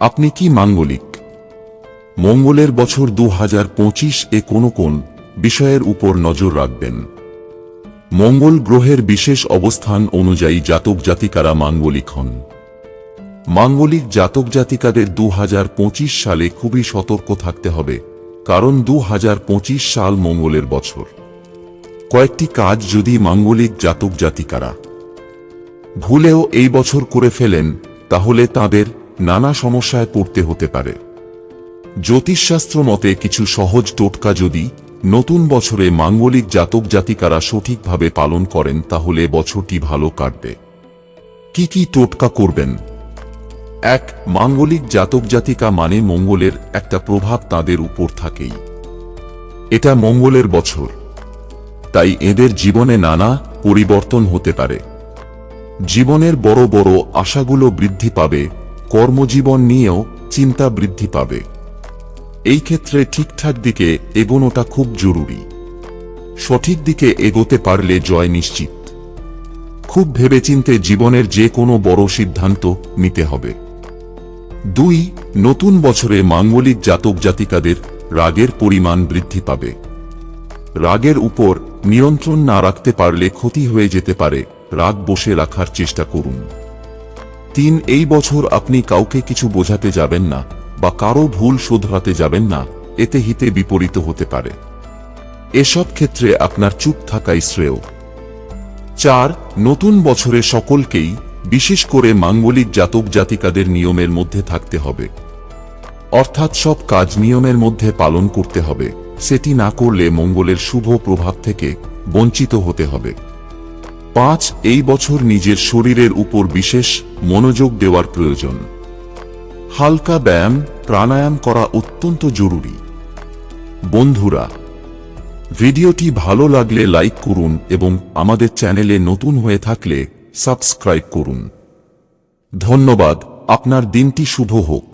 আপনি কি মাঙ্গলিক? মঙ্গলের বছর দু হাজার পঁচিশ এ কোন কোন বিষয়ের উপর নজর রাখবেন। মঙ্গল গ্রহের বিশেষ অবস্থান অনুযায়ী জাতক জাতিকারা মাঙ্গলিক হন। মাঙ্গলিক জাতক জাতিকাদের দু হাজার পঁচিশ সালে খুবই সতর্ক থাকতে হবে, কারণ দু হাজার পঁচিশ সাল মঙ্গলের বছর। কয়েকটি কাজ যদি মাঙ্গলিক জাতক জাতিকারা ভুলেও এই বছর করে ফেলেন, তাহলে তাদের নানা সমস্যায় পড়তে হতে পারে। জ্যোতিষশাস্ত্র মতে কিছু সহজ টোটকা যদি নতুন বছরে মাঙ্গলিক জাতক জাতিকারা সঠিকভাবে পালন করেন, তাহলে বছরটি ভালো কাটবে। কি কি টোটকা করবেন? এক, মাঙ্গলিক জাতক জাতিকা মানে মঙ্গলের একটা প্রভাব তাদের উপর থাকেই। এটা মঙ্গলের বছর। তাই এদের জীবনে নানা পরিবর্তন হতে পারে। জীবনের বড় বড় আশাগুলো বৃদ্ধি পাবে কর্মজীবন নিয়েও চিন্তা বৃদ্ধি পাবে। এই ক্ষেত্রে ঠিকঠাক দিকে এগোনোটা খুব জরুরি। সঠিক দিকে এগোতে পারলে জয় নিশ্চিত। খুব ভেবেচিন্তে জীবনের যে কোনো বড় সিদ্ধান্ত নিতে হবে। দুই, নতুন বছরে মাঙ্গলিক জাতক জাতিকাদের রাগের পরিমাণ বৃদ্ধি পাবে। রাগের উপর নিয়ন্ত্রণ না রাখতে পারলে ক্ষতি হয়ে যেতে পারে, রাগ বসে রাখার চেষ্টা করুন। তিন, এই বছর আপনি কাউকে কিছু বোঝাতে যাবেন না, বা কারও ভুল শোধরাতে যাবেন না, এতে হিতে বিপরীত হতে পারে। এসব ক্ষেত্রে আপনার চুপ থাকাই শ্রেয়। চার, নতুন বছরে সকলকেই, বিশেষ করে মাঙ্গলিক জাতক জাতিকাদের নিয়মের মধ্যে থাকতে হবে। অর্থাৎ সব কাজ নিয়মের মধ্যে পালন করতে হবে, সেটি না করলে মঙ্গলের শুভ প্রভাব থেকে বঞ্চিত হতে হবে। পাঁচ, এই বছর নিজের শরীরের উপর বিশেষ মনোযোগ দেওয়ার প্রয়োজন। হালকা ব্যায়াম, প্রাণায়াম করা অত্যন্ত জরুরি। বন্ধুরা, ভিডিওটি ভালো লাগলে লাইক করুন এবং আমাদের চ্যানেলে নতুন হয়ে থাকলে সাবস্ক্রাইব করুন। ধন্যবাদ, আপনার দিনটি শুভ হোক।